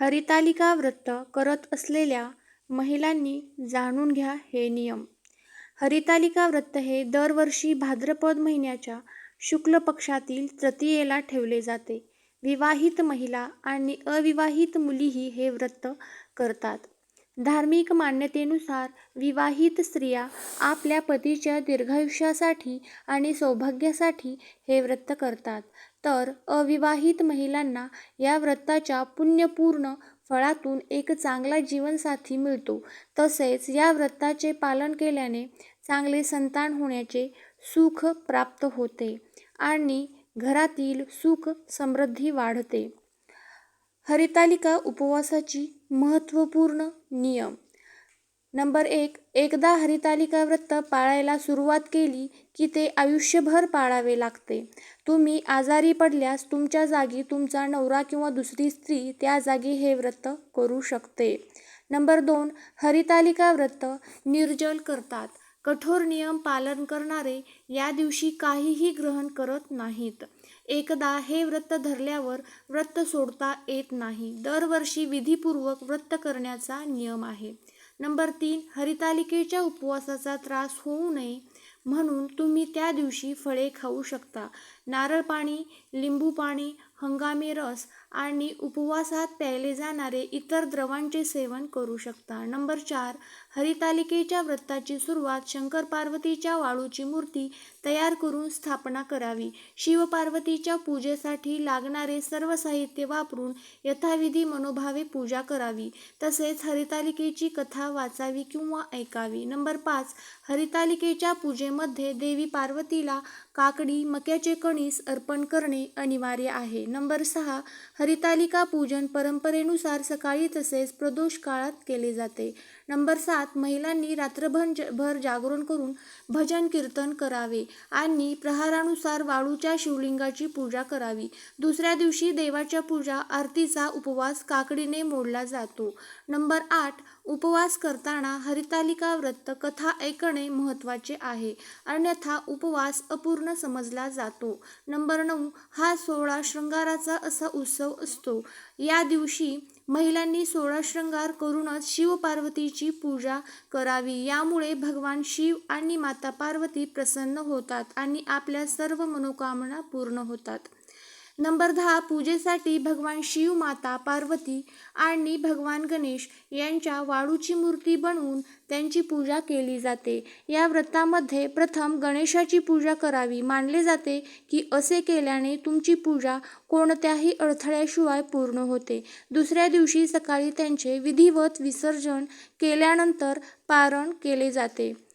हरितालिका व्रत करत असलेल्या महिलांनी जाणून घ्या हे नियम. हरितालिका व्रत हे दरवर्षी भाद्रपद महिन्याच्या शुक्ल पक्षातील तृतीयेला ठेवले जाते. विवाहित महिला आणि अविवाहित मुलीही हे व्रत करतात. धार्मिक मान्यतेनुसार विवाहित स्त्रिया आपल्या पतीच्या दीर्घायुष्यासाठी आणि सौभाग्यासाठी हे व्रत करतात. तर अविवाहित महिलांना या व्रताच्या पुण्यपूर्ण फळातून एक चांगला जीवनसाथी मिळतो. तसेच या व्रताचे पालन केल्याने चांगले संतान होण्याचे सुख प्राप्त होते आणि घरातील सुख समृद्धी वाढते. हरितालिका उपवासाची महत्त्वपूर्ण नियम. नंबर एक एकदा हरितालिका व्रत पाळायला सुरुवात केली की ते आयुष्यभर पाळावे लागते. तुम्ही आजारी पडल्यास तुमच्या जागी तुमचा नवरा किंवा दुसरी स्त्री त्या जागी हे व्रत करू शकते. नंबर दोन हरितालिका व्रत निर्जल करतात. कठोर नियम पालन करणारे या दिवशी काहीही ग्रहण करत नाहीत. एकदा हे व्रत धरल्यावर व्रत सोडता येत नाही. दरवर्षी विधीपूर्वक व्रत करण्याचा नियम आहे. नंबर तीन हरितालिकेच्या उपवासाचा त्रास होऊ नये म्हणून तुम्ही त्या दिवशी फळे खाऊ शकता. नारळ पाणी लिंबू पाणी हंगामी रस आणि उपवासात प्यायले जाणारे इतर द्रवांचे सेवन करू शकता. नंबर चार हरितालिकेच्या व्रताची सुरुवात शंकर पार्वतीच्या वाळूची मूर्ती तयार करून स्थापना करावी. शिवपार्वतीच्या पूजेसाठी लागणारे सर्व साहित्य वापरून यथाविधी मनोभावे पूजा करावी. तसेच हरितालिकेची कथा वाचावी किंवा ऐकावी. नंबर पाच हरितालिकेच्या पूजेमध्ये देवी पार्वतीला काकडी मक्याचे कणीस अर्पण करणे अनिवार्य आहे. नंबर सहा हरितालिका पूजन परंपरेनुसार सकाळी तसेच प्रदोष काळात केले जाते. नंबर सात महिलांनी रात्रभर भर जागरण करून भजन कीर्तन करावे आणि प्रहारानुसार वाळूच्या शिवलिंगाची पूजा करावी. दुसऱ्या दिवशी देवाच्या पूजा आरतीचा उपवास काकडीने मोडला जातो. नंबर आठ उपवास करताना हरितालिका व्रत कथा ऐकणे महत्त्वाचे आहे. अन्यथा उपवास अपूर्ण समजला जातो. नंबर नऊ हा सोळा शृंगाराचा असा उत्सव असतो. या दिवशी महिलांनी सोळा शृंगार करूनच शिवपार्वतीची पूजा करावी. यामुळे भगवान शिव आणि माता पार्वती प्रसन्न होतात आणि आपल्या सर्व मनोकामना पूर्ण होतात. नंबर दहा पूजेसाठी भगवान शिव माता पार्वती आणि भगवान गणेश यांच्या वाळूची मूर्ती बनवून त्यांची पूजा केली जाते. या व्रतामध्ये प्रथम गणेशाची पूजा करावी. मानले जाते की असे केल्याने तुमची पूजा कोणत्याही अडथळ्याशिवाय पूर्ण होते. दुसऱ्या दिवशी सकाळी त्यांचे विधिवत विसर्जन केल्यानंतर पारण केले जाते.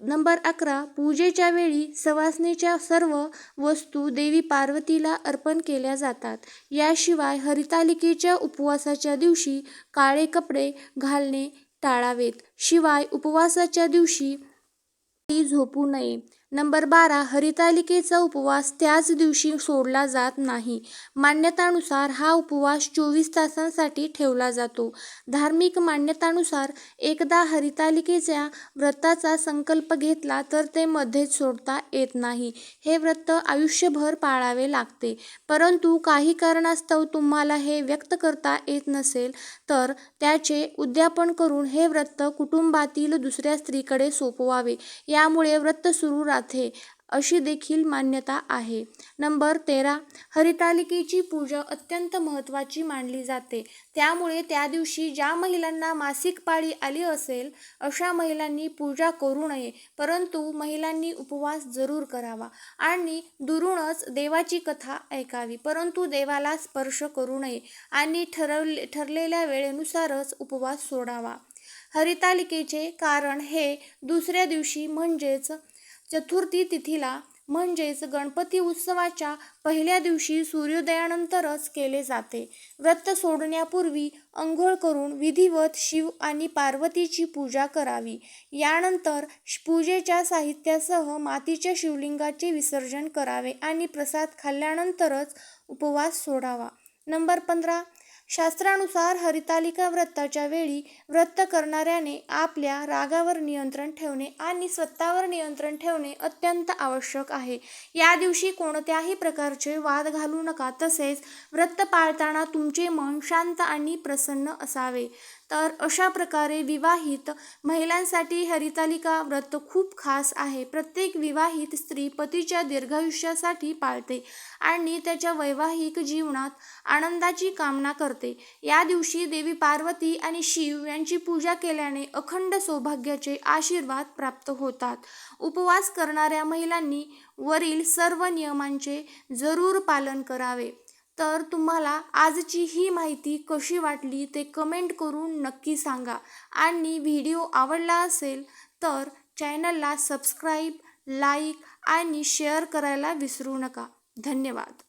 नंबर अकरा पूजेच्या वेळी सवासणीच्या सर्व वस्तू देवी पार्वतीला अर्पण केल्या जातात. याशिवाय हरितालिकेच्या उपवासाच्या दिवशी काळे कपडे घालणे टाळावेत. शिवाय उपवासाच्या दिवशी झोपू नये. नंबर बारा हरितालिकेचा उपवास त्याच दिवशी सोडला जात नाही. मान्यतानुसार हा उपवास चोवीस तासांसाठी ठेवला जातो. धार्मिक मान्यतानुसार एकदा हरितालिकेच्या व्रताचा संकल्प घेतला तर ते मध्येच सोडता येत नाही. हे व्रत आयुष्यभर पाळावे लागते. परंतु काही कारणास्तव तुम्हाला हे व्यक्त करता येत नसेल तर त्याचे उद्यापन करून हे व्रत कुटुंबातील दुसऱ्या स्त्रीकडे सोपवावे. यामुळे व्रत सुरू जाते अशी देखील मान्यता आहे. नंबर तेरा. हरितालिकेची पूजा अत्यंत महत्त्वाची मानली जाते. त्यामुळे त्या दिवशी ज्या महिलांना मासिक पाळी आली असेल अशा महिलांनी पूजा करू नये परंतु महिलांनी उपवास जरूर करावा आणि दुरूनच देवाची कथा ऐकावी परंतु देवाला स्पर्श करू नये आणि ठरवले ठरलेल्या वेळेनुसारच उपवास सोडावा. हरितालिकेचे कारण हे दुसऱ्या दिवशी म्हणजेच चतुर्थी तिथीला म्हणजेच गणपती उत्सवाच्या पहिल्या दिवशी सूर्योदयानंतरच केले जाते. व्रत सोडण्यापूर्वी अंघोळ करून विधिवत शिव आणि पार्वतीची पूजा करावी. यानंतर पूजेच्या साहित्यासह मातीच्या शिवलिंगाचे विसर्जन करावे आणि प्रसाद खाल्ल्यानंतरच उपवास सोडावा. नंबर पंधरा शास्त्रानुसार हरितालिका व्रताच्या वेळी व्रत करणाऱ्याने आपल्या रागावर नियंत्रण ठेवणे आणि स्वतःवर नियंत्रण ठेवणे अत्यंत आवश्यक आहे. या दिवशी कोणत्याही प्रकारचे वाद घालू नका. तसेच व्रत पाळताना तुमचे मन शांत आणि प्रसन्न असावे. तर अशा प्रकारे विवाहित महिलांसाठी हरितालिका व्रत खूप खास आहे. प्रत्येक विवाहित स्त्री पतीच्या दीर्घायुष्यासाठी पाळते आणि त्याच्या वैवाहिक जीवनात आनंदाची कामना करते. या दिवशी देवी पार्वती आणि शिव यांची पूजा केल्याने अखंड सौभाग्याचे आशीर्वाद प्राप्त होतात. उपवास करणाऱ्या महिलांनी वरील सर्व नियमांचे जरूर पालन करावे. तर तुम्हाला आजची ही माहिती कशी वाटली ते कमेंट करून नक्की सांगा. आणि व्हिडिओ आवडला असेल तर चॅनलला सबस्क्राईब लाईक आणि शेअर करायला विसरू नका. धन्यवाद.